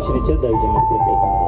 श्रीच्या देवजन्म प्रत्येक